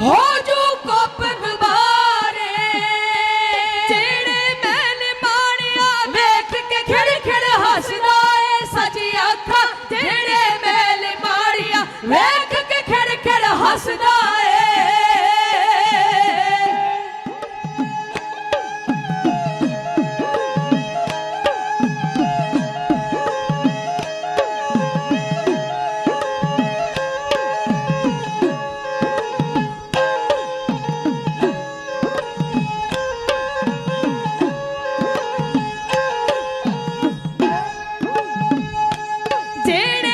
ਹੋ ਜੋ ਕੋਪ ਗੁਬਾਰੇ ਜਿਹੜੇ ਮੈਨ ਮਾਣਿਆ ਵੇਖ ਕੇ ਖਿੜ ਖਿੜ ਹੱਸਦਾ ਏ ਸੱਚੀ ਅੱਖਾਂ। ਜਿਹੜੇ ਮੈਨ ਮਾਣਿਆ ਵੇਖ ਕੇ ਖਿੜ ਖਿੜ ਹੱਸਦਾ சேட